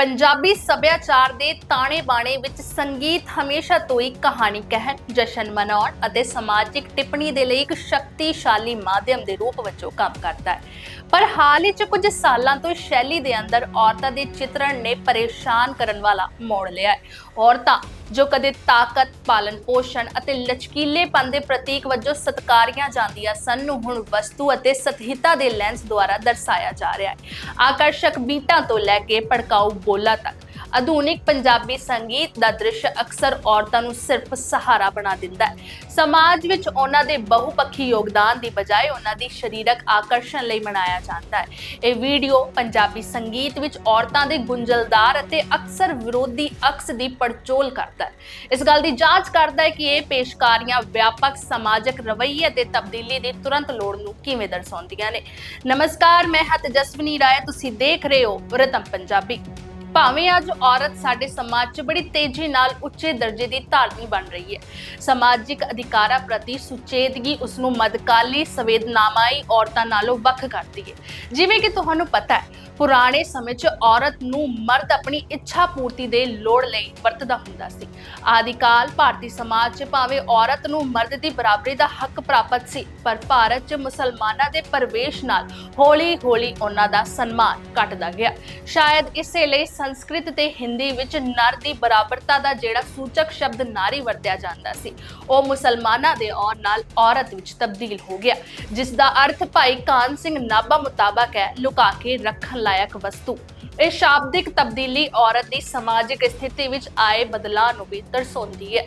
ਪੰਜਾਬੀ ਸੱਭਿਆਚਾਰ ਦੇ ਤਾਣੇ ਬਾਣੇ ਵਿੱਚ ਸੰਗੀਤ ਹਮੇਸ਼ਾ ਤੋਂ ਹੀ ਕਹਾਣੀ ਕਹਿਣ, ਜਸ਼ਨ ਮਨਾਉਣ ਅਤੇ ਸਮਾਜਿਕ ਟਿੱਪਣੀ ਦੇ ਲਈ ਇੱਕ ਸ਼ਕਤੀਸ਼ਾਲੀ ਮਾਧਿਅਮ ਦੇ ਰੂਪ ਵਿੱਚੋਂ ਕੰਮ ਕਰਦਾ ਹੈ। ਪਰ ਹਾਲ ਹੀ ਚ ਕੁਝ ਸਾਲਾਂ ਤੋਂ ਸ਼ੈਲੀ ਦੇ ਅੰਦਰ ਔਰਤਾਂ ਦੇ ਚਿੱਤਰਣ ਨੇ ਪਰੇਸ਼ਾਨ ਕਰਨ ਵਾਲਾ ਮੋੜ ਲਿਆ ਹੈ। ਔਰਤਾਂ ਜੋ ਕਦੇ ਤਾਕਤ, ਪਾਲਣ ਪੋਸ਼ਣ ਅਤੇ ਲਚਕੀਲੇਪਨ ਦੇ ਪ੍ਰਤੀਕ ਵਜੋਂ ਸਤਕਾਰੀਆਂ ਜਾਂਦੀਆਂ ਸਨ, ਨੂੰ ਹੁਣ ਵਸਤੂ ਅਤੇ ਸਤਹਿਤਾ ਦੇ ਲੈਂਸ ਦੁਆਰਾ ਦਰਸਾਇਆ ਜਾ ਰਿਹਾ ਹੈ। ਆਕਰਸ਼ਕ ਬੀਟਾਂ ਤੋਂ ਲੈ ਕੇ ਭੜਕਾਊ ਬੋਲਾਂ ਤੱਕ। ਆਧੁਨਿਕ ਪੰਜਾਬੀ ਸੰਗੀਤ ਦਾ ਦ੍ਰਿਸ਼ ਅਕਸਰ ਔਰਤਾਂ ਨੂੰ ਸਿਰਫ ਸਹਾਰਾ ਬਣਾ ਦਿੰਦਾ ਹੈ। ਸਮਾਜ ਵਿੱਚ ਉਹਨਾਂ ਦੇ ਬਹੁਪੱਖੀ ਯੋਗਦਾਨ ਦੀ ਬਜਾਏ ਉਹਨਾਂ ਦੀ ਸਰੀਰਕ ਆਕਰਸ਼ਣ ਲਈ ਮਨਾਇਆ ਜਾਂਦਾ ਹੈ। ਇਹ ਵੀਡੀਓ ਪੰਜਾਬੀ ਸੰਗੀਤ ਵਿੱਚ ਔਰਤਾਂ ਦੇ ਗੁੰਝਲਦਾਰ ਅਤੇ ਅਕਸਰ ਵਿਰੋਧੀ ਅਕਸ ਦੀ ਪੜਚੋਲ ਕਰਦਾ ਹੈ। ਇਸ ਗੱਲ ਦੀ ਜਾਂਚ ਕਰਦਾ ਹੈ ਕਿ ਇਹ ਪੇਸ਼ਕਾਰੀਆਂ ਵਿਆਪਕ ਸਮਾਜਿਕ ਰਵੱਈਏ ਅਤੇ ਤਬਦੀਲੀ ਦੀ ਤੁਰੰਤ ਲੋੜ ਨੂੰ ਕਿਵੇਂ ਦਰਸਾਉਂਦੀਆਂ ਨੇ। ਨਮਸਕਾਰ, ਮੈਂ ਹਾਂ ਜਸਵਨੀ ਰਾਏ। ਤੁਸੀਂ ਦੇਖ ਰਹੇ ਹੋ ਰਤਮ ਪੰਜਾਬੀ। ਭਾਵੇਂ ਅੱਜ ਔਰਤ ਸਾਡੇ ਸਮਾਜ 'ਚ ਬੜੀ ਤੇਜ਼ੀ ਨਾਲ ਉੱਚੇ ਦਰਜੇ ਦੀ ਧਾਰਨੀ ਬਣ ਰਹੀ ਹੈ। ਸਮਾਜਿਕ ਅਧਿਕਾਰਾਂ ਪ੍ਰਤੀ ਸੁਚੇਤਗੀ ਉਸ ਨੂੰ ਮੱਧਕਾਲੀ ਸੰਵੇਦਨਾਵਾਈ ਔਰਤਾਂ ਨਾਲੋਂ ਵੱਖ ਕਰਦੀ ਹੈ। ਜਿਵੇਂ ਕਿ ਤੁਹਾਨੂੰ ਪਤਾ ਹੈ, ਪੁਰਾਣੇ ਸਮੇਂ 'ਚ ਔਰਤ ਨੂੰ ਮਰਦ ਆਪਣੀ ਇੱਛਾ ਪੂਰਤੀ ਦੇ ਲੋੜ ਲਈ ਵਰਤਦਾ ਹੁੰਦਾ ਸੀ। ਆਦਿਕਾਲ ਭਾਰਤੀ ਸਮਾਜ 'ਚ ਭਾਵੇਂ ਔਰਤ ਨੂੰ ਮਰਦ ਦੀ ਬਰਾਬਰੀ ਦਾ ਹੱਕ ਪ੍ਰਾਪਤ ਸੀ ਪਰ ਭਾਰਤ 'ਚ ਮੁਸਲਮਾਨਾਂ ਦੇ ਪ੍ਰਵੇਸ਼ ਨਾਲ ਹੌਲੀ-ਹੌਲੀ ਉਹਨਾਂ ਦਾ ਸਨਮਾਨ ਘਟਦਾ ਗਿਆ। ਸ਼ਾਇਦ ਇਸੇ ਲਈ ਸੰਸਕ੍ਰਿਤ ਤੇ ਹਿੰਦੀ ਵਿੱਚ ਨਰ ਦੀ ਬਰਾਬਰਤਾ ਦਾ ਜਿਹੜਾ ਸੂਚਕ ਸ਼ਬਦ ਨਾਰੀ ਵਰਤਿਆ ਜਾਂਦਾ ਸੀ, ਉਹ ਮੁਸਲਮਾਨਾਂ ਦੇ ਆਉਣ ਨਾਲ ਔਰਤ ਵਿੱਚ ਤਬਦੀਲ ਹੋ ਗਿਆ, ਜਿਸ ਦਾ ਅਰਥ ਭਾਈ ਕਾਨ ਸਿੰਘ ਨਾਭਾ ਮੁਤਾਬਕ ਹੈ, ਲੁਕਾ ਕੇ ਰੱਖਣ ਲਾਇਕ ਵਸਤੂ। ਇਹ ਸ਼ਾਬਦਿਕ ਤਬਦੀਲੀ ਔਰਤ ਦੀ ਸਮਾਜਿਕ ਸਥਿਤੀ ਵਿੱਚ ਆਏ ਬਦਲਾਅ ਨੂੰ ਵੀ ਦਰਸਾਉਂਦੀ ਹੈ।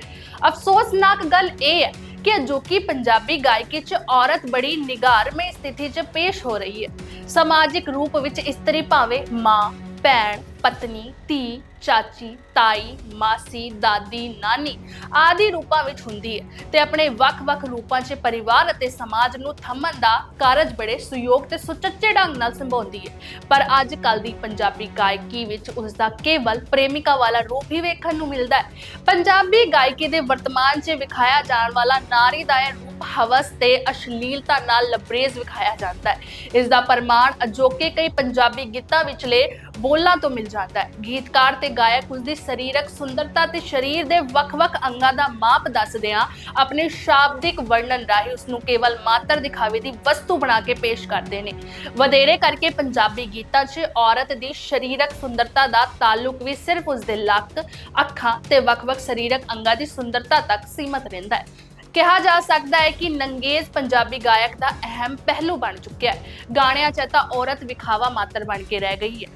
ਅਫਸੋਸਨਾਕ ਗੱਲ ਇਹ ਹੈ ਕਿ ਅਜੋਕੀ ਪੰਜਾਬੀ ਗਾਇਕੀ 'ਚ ਔਰਤ ਬੜੀ ਨਿਗਾਰਮਈ ਸਥਿਤੀ 'ਚ ਪੇਸ਼ ਹੋ ਰਹੀ ਹੈ। ਸਮਾਜਿਕ ਰੂਪ ਵਿੱਚ ਇਸਤਰੀ ਭਾਵੇਂ ਮਾਂ ਭੈਣ, ਪਤਨੀ, ਧੀ, ਚਾਚੀ, ਤਾਈ, ਮਾਸੀ, ਦਾਦੀ, ਨਾਨੀ ਆਦਿ ਰੂਪਾਂ ਵਿੱਚ ਹੁੰਦੀ ਹੈ ਤੇ ਆਪਣੇ ਵੱਖ-ਵੱਖ ਰੂਪਾਂ 'ਚ ਪਰਿਵਾਰ ਅਤੇ ਸਮਾਜ ਨੂੰ ਥੰਮਣ ਦਾ ਕਾਰਜ ਬੜੇ ਸੁਯੋਗ ਤੇ ਸੁਚੱਜੇ ਢੰਗ ਨਾਲ ਸੰਭਾਉਂਦੀ ਹੈ। ਪਰ ਅੱਜ ਕੱਲ ਦੀ ਪੰਜਾਬੀ ਗਾਇਕੀ ਵਿੱਚ ਉਸ ਦਾ ਕੇਵਲ ਪ੍ਰੇਮਿਕਾ ਵਾਲਾ ਰੂਪ ਹੀ ਵੇਖਣ ਨੂੰ ਮਿਲਦਾ ਹੈ। ਪੰਜਾਬੀ ਗਾਇਕੀ ਦੇ ਵਰਤਮਾਨ 'ਚ ਵਿਖਾਇਆ ਜਾਣ ਵਾਲਾ ਨਾਰੀ ਦਾ ਇਹ ਰੂਪ ਹਵਸ ਤੇ ਅਸ਼ਲੀਲਤਾ ਨਾਲ ਲਬਰੇਜ਼ ਵਿਖਾਇਆ ਜਾਂਦਾ ਹੈ। ਇਸ ਦਾ ਪ੍ਰਮਾਣ ਅਜੋਕੇ ਕਈ ਪੰਜਾਬੀ ਗੀਤਾਂ ਵਿਚਲੇ ਬੋਲਾਂ ਤੋਂ ਮਿਲ ਜਾਂਦਾ ਹੈ। ਗੀਤਕਾਰ ਤੇ ਗਾਇਕ ਉਸ ਦੀ ਸਰੀਰਕ ਸੁੰਦਰਤਾ ਤੇ ਸਰੀਰ ਦੇ ਵੱਖ-ਵੱਖ ਅੰਗਾਂ ਦਾ ਮਾਪ ਦੱਸਦਿਆਂ ਆਪਣੇ ਸ਼ਾਬਦਿਕ ਵਰਣਨ ਰਾਹੀਂ ਉਸ ਨੂੰ ਕੇਵਲ ਮਾਤਰ ਦਿਖਾਵੇ ਦੀ ਵਸਤੂ ਬਣਾ ਕੇ ਪੇਸ਼ ਕਰਦੇ ਨੇ। ਵਧੇਰੇ ਕਰਕੇ ਪੰਜਾਬੀ ਗੀਤਾਂ 'ਚ ਔਰਤ ਦੀ ਸਰੀਰਕ ਸੁੰਦਰਤਾ ਦਾ ਤਾਲੁਕ ਵੀ ਸਿਰਫ ਉਸ ਦੇ ਲੱਕ, ਅੱਖਾਂ ਤੇ ਵੱਖ-ਵੱਖ ਸਰੀਰਕ ਅੰਗਾਂ ਦੀ ਸੁੰਦਰਤਾ ਤੱਕ ਸੀਮਤ ਰਹਿੰਦਾ ਹੈ। ਕਿਹਾ ਜਾ ਸਕਦਾ ਹੈ ਕਿ ਨੰਗੇਜ਼ ਪੰਜਾਬੀ ਗਾਇਕ ਦਾ ਅਹਿਮ ਪਹਿਲੂ ਬਣ ਚੁੱਕਿਆ ਹੈ। ਗਾਣਿਆਂ 'ਚ ਤਾਂ ਔਰਤ ਵਿਖਾਵਾ ਮਾਤਰ ਬਣ ਕੇ ਰਹਿ ਗਈ ਹੈ।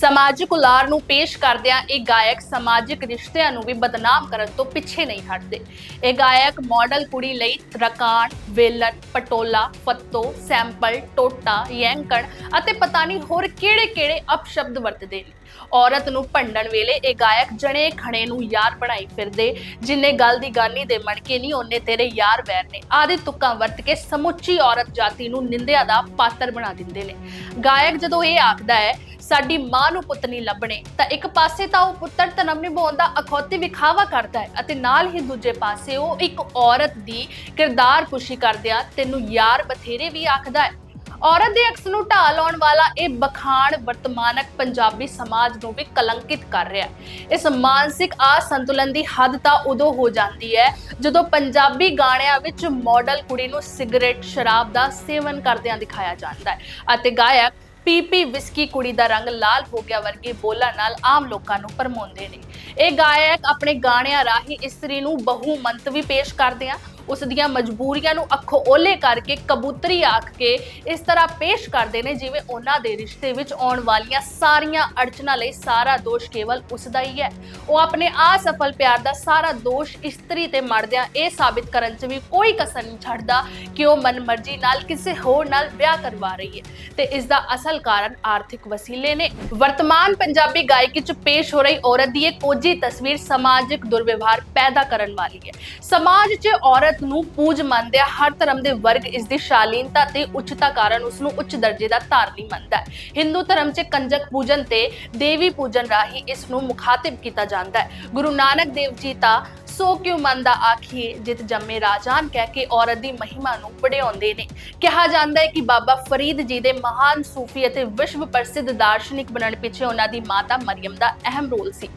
ਸਮਾਜਿਕ ਉਲਾਰ ਨੂੰ ਪੇਸ਼ ਕਰਦਿਆਂ ਇਹ ਗਾਇਕ ਸਮਾਜਿਕ ਰਿਸ਼ਤਿਆਂ ਨੂੰ ਵੀ ਬਦਨਾਮ ਕਰਨ ਤੋਂ ਪਿੱਛੇ ਨਹੀਂ ਹਟਦੇ। ਇਹ ਗਾਇਕ ਮਾਡਲ ਕੁੜੀ ਲਈ ਰਕਾਨ, ਵੇਲਨ, ਪਟੋਲਾ, ਫੱਤੋ, ਸੈਂਪਲ, ਟੋਟਾ, ਯੈਂਕਣ ਅਤੇ ਪਤਾ ਨਹੀਂ ਹੋਰ ਕਿਹੜੇ-ਕਿਹੜੇ ਅਪਸ਼ਬਦ ਵਰਤਦੇ ਨੇ। ਔਰਤ ਨੂੰ ਭੰਡਣ ਵੇਲੇ ਇਹ ਗਾਇਕ ਜਣੇ ਖਣੇ ਨੂੰ ਯਾਰ ਬਣਾਈ ਫਿਰਦੇ, ਜਿੰਨੇ ਗੱਲ ਦੀ ਗਾਨੀ ਦੇ ਮਣਕੇ ਨਹੀਂ ਉਹਨੇ ਤੇਰੇ ਯਾਰ ਵੈਰ ਨੇ। ਆਦਿ ਤੁਕਾਂ ਵਰਤ ਕੇ ਸਮੁੱਚੀ ਔਰਤ ਜਾਤੀ ਨੂੰ ਨਿੰਦਿਆ ਦਾ ਪਾਤਰ ਬਣਾ ਦਿੰਦੇ ਨੇ। ਗਾਇਕ ਜਦੋਂ ਇਹ ਆਖਦਾ ਹੈ ਸਾਡੀ ਮਾਂ ਨੂੰ ਪੁੱਤ ਨਹੀਂ ਲੱਭਣੇ। ਤਾਂ ਇੱਕ ਪਾਸੇ ਤਾਂ ਉਹ ਪੁੱਤਰ ਧਰਮ ਨਿਭਾਉਣ ਦਾ ਅਖੌਤੀ ਵਿਖਾਵਾ ਕਰਦਾ ਹੈ ਅਤੇ ਨਾਲ ਹੀ ਦੂਜੇ ਪਾਸੇ ਉਹ ਇੱਕ ਔਰਤ ਦੀ ਕਿਰਦਾਰ ਕੁਸ਼ੀ ਕਰਦਿਆਂ ਤੈਨੂੰ ਯਾਰ ਬਥੇਰੇ ਵੀ ਆਖਦਾ ਹੈ। ਔਰਤ ਦੇ ਅਕਸ ਨੂੰ ਢਾਹ ਲਾਉਣ ਵਾਲਾ ਇਹ ਬਖਾਣ ਵਰਤਮਾਨਕ ਪੰਜਾਬੀ ਸਮਾਜ ਨੂੰ ਵੀ ਕਲੰਕਿਤ ਕਰ ਰਿਹਾ ਹੈ। ਇਸ ਮਾਨਸਿਕ ਅਸੰਤੁਲਨ ਦੀ ਹੱਦ ਤਾਂ ਉਦੋਂ ਹੋ ਜਾਂਦੀ ਹੈ ਜਦੋਂ ਪੰਜਾਬੀ ਗਾਣਿਆਂ ਵਿੱਚ ਮਾਡਲ ਕੁੜੀ ਨੂੰ ਸਿਗਰਟ ਸ਼ਰਾਬ ਦਾ ਸੇਵਨ ਕਰਦਿਆਂ ਦਿਖਾਇਆ ਜਾਂਦਾ ਹੈ ਅਤੇ ਗਾਇਕ ਪੀਪੀ ਵਿਸਕੀ ਕੁੜੀ ਦਾ ਰੰਗ ਲਾਲ ਹੋ ਗਿਆ ਵਰਗੇ ਬੋਲਾਂ ਨਾਲ ਆਮ ਲੋਕਾਂ ਨੂੰ ਭਰਮਾਉਂਦੇ ਨੇ। ਇਹ ਗਾਇਕ ਆਪਣੇ ਗਾਣਿਆਂ ਰਾਹੀਂ ਇਸਤਰੀ ਨੂੰ ਬਹੁਮੰਤ ਵੀ ਪੇਸ਼ ਕਰਦੇ ਆ। ਉਸ ਦੀਆਂ ਮਜਬੂਰੀਆਂ ਨੂੰ ਅੱਖੋਂ ਓਲੇ ਕਰਕੇ ਕਬੂਤਰੀ ਆਖ ਕੇ ਇਸ ਤਰ੍ਹਾਂ ਪੇਸ਼ ਕਰਦੇ ਨੇ ਜਿਵੇਂ ਉਹਨਾਂ ਦੇ ਰਿਸ਼ਤੇ ਵਿੱਚ ਆਉਣ ਵਾਲੀਆਂ ਸਾਰੀਆਂ ਅੜਚਨਾਂ ਲਈ ਸਾਰਾ ਦੋਸ਼ ਕੇਵਲ ਉਸ ਦਾ ਹੀ ਹੈ। ਉਹ ਆਪਣੇ ਅਸਫਲ ਪਿਆਰ ਦਾ ਸਾਰਾ ਦੋਸ਼ ਇਸਤਰੀ ਤੇ ਮੜਦਿਆਂ ਇਹ ਸਾਬਿਤ ਕਰਨ 'ਚ ਵੀ ਕੋਈ ਕਸਰ ਨਹੀਂ ਛੱਡਦਾ ਕਿ ਉਹ ਮਨਮਰਜ਼ੀ ਨਾਲ ਕਿਸੇ ਹੋਰ ਨਾਲ ਵਿਆਹ ਕਰਵਾ ਰਹੀ ਹੈ ਤੇ ਇਸ ਦਾ ਅਸਲ ਕਾਰਨ ਆਰਥਿਕ ਵਸੀਲੇ ਨੇ। ਵਰਤਮਾਨ ਪੰਜਾਬੀ ਗਾਇਕੀ 'ਚ ਪੇਸ਼ ਹੋ ਰਹੀ ਔਰਤ ਦੀ ਇਹ ਕੋਝੀ ਤਸਵੀਰ ਸਮਾਜਿਕ ਦੁਰਵਿਵਹਾਰ ਪੈਦਾ ਕਰਨ ਵਾਲੀ ਹੈ। ਸਮਾਜ 'ਚ ਔਰਤ ਨੂੰ ਪੂਜ ਮੰਨਦਿਆਂ ਹਰ ਧਰਮ ਦੇ ਵਰਗ ਇਸ ਦੀ ਸ਼ਾਲੀਨਤਾ ਤੇ ਉੱਚਤਾ ਕਾਰਨ ਉਸ ਨੂੰ ਉੱਚ ਦਰਜੇ ਦਾ ਧਾਰਨੀ ਮੰਨਦਾ ਹੈ। ਹਿੰਦੂ ਧਰਮ 'ਚ ਕੰਜਕ ਪੂਜਨ ਤੇ ਦੇਵੀ ਪੂਜਨ ਰਾਹੀਂ ਇਸ ਨੂੰ ਮੁਖਾਤਿਬ ਕੀਤਾ ਜਾਂਦਾ ਹੈ। ਗੁਰੂ ਨਾਨਕ ਦੇਵ ਜੀ ਤਾਂ ਸੋ ਕਿਉ ਮਨ ਦਾ ਆਖੀਏ ਜਿਤ ਜੰਮੇ ਰਾਜਾਨ ਕਹਿ ਕੇ ਔਰਤ ਦੀ ਮਹਿਮਾ ਨੂੰ ਵਡਿਆਉਂਦੇ ਨੇ। ਕਿਹਾ ਜਾਂਦਾ ਹੈ ਕਿ ਬਾਬਾ ਫਰੀਦ ਜੀ ਦੇ ਮਹਾਨ ਸੂਫੀ ਅਤੇ ਵਿਸ਼ਵ ਪ੍ਰਸਿੱਧ ਦਾਰਸ਼ਨਿਕ ਬਣਨ ਪਿੱਛੇ ਉਹਨਾਂ ਦੀ ਮਾਤਾ ਮਰੀਮ ਦਾ ਅਹਿਮ ਰੋਲ ਸੀ।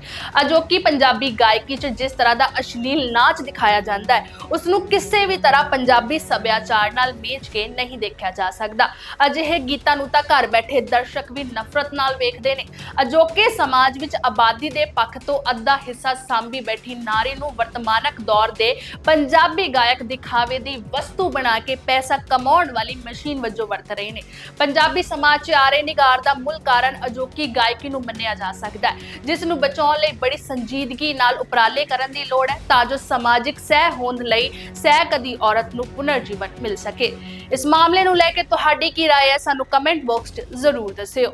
ਅਜੋਕੀ ਪੰਜਾਬੀ ਗਾਇਕੀ 'ਚ ਜਿਸ ਤਰ੍ਹਾਂ ਦਾ ਅਸ਼ਲੀਲ ਨਾਚ ਦਿਖਾਇਆ ਜਾਂਦਾ ਹੈ ਉਸ ਨੂੰ ਕਿਸੇ ਵੀ ਤਰ੍ਹਾਂ ਪੰਜਾਬੀ ਸੱਭਿਆਚਾਰ ਨਾਲ ਮੇਚ ਕੇ ਨਹੀਂ ਦੇਖਿਆ ਜਾ ਸਕਦਾ। ਅਜਿਹੇ ਗੀਤਾਂ ਨੂੰ ਤਾਂ ਘਰ ਬੈਠੇ ਦਰਸ਼ਕ ਵੀ ਨਫ਼ਰਤ ਨਾਲ ਵੇਖਦੇ ਨੇ। ਅਜੋਕੇ ਸਮਾਜ ਵਿੱਚ ਆਬਾਦੀ ਦੇ ਪੱਖ ਤੋਂ ਅੱਧਾ ਹਿੱਸਾ ਸਾਂਭੀ ਬੈਠੀ ਨਾਰੀ ਨੂੰ ਵਰਤਮਾਨਕ ਦੌਰ ਦੇ ਪੰਜਾਬੀ ਗਾਇਕ ਦਿਖਾਵੇ ਦੀ ਵਸਤੂ ਬਣਾ ਕੇ ਪੈਸਾ ਕਮਾਉਣ ਵਾਲੀ ਮਸ਼ੀਨ ਵਜੋਂ ਵਰਤ ਰਹੇ ਨੇ ਪੰਜਾਬੀ ਸਮਾਜ 'ਚ ਆ ਰਹੇ ਨਿਗਾਰ ਦਾ ਮੁੱਲ ਕਾਰਨ ਅਜੋਕੀ ਗਾਇਕੀ ਨੂੰ ਮੰਨਿਆ ਜਾ ਸਕਦਾ ਹੈ ਜਿਸ ਨੂੰ ਬਚਾਉਣ ਲਈ ਬੜੀ ਸੰਜੀਦਗੀ ਨਾਲ ਉਪਰਾਲੇ ਕਰਨ ਦੀ ਲੋੜ ਹੈ ਤਾਂ ਜੋ ਸਮਾਜਿਕ ਸਹਿ ਹੋਂਦ ਲਈ ਸਹਿ ਕਦੀ ਔਰਤ ਨੂੰ ਪੁਨਰ ਜੀਵਨ ਮਿਲ ਸਕੇ ਇਸ ਮਾਮਲੇ ਨੂੰ ਲੈ ਕੇ ਤੁਹਾਡੀ ਕੀ رائے ਹੈ ਸਾਨੂੰ ਕਮੈਂਟ ਬਾਕਸ 'ਚ ਜ਼ਰੂਰ ਦੱਸਿਓ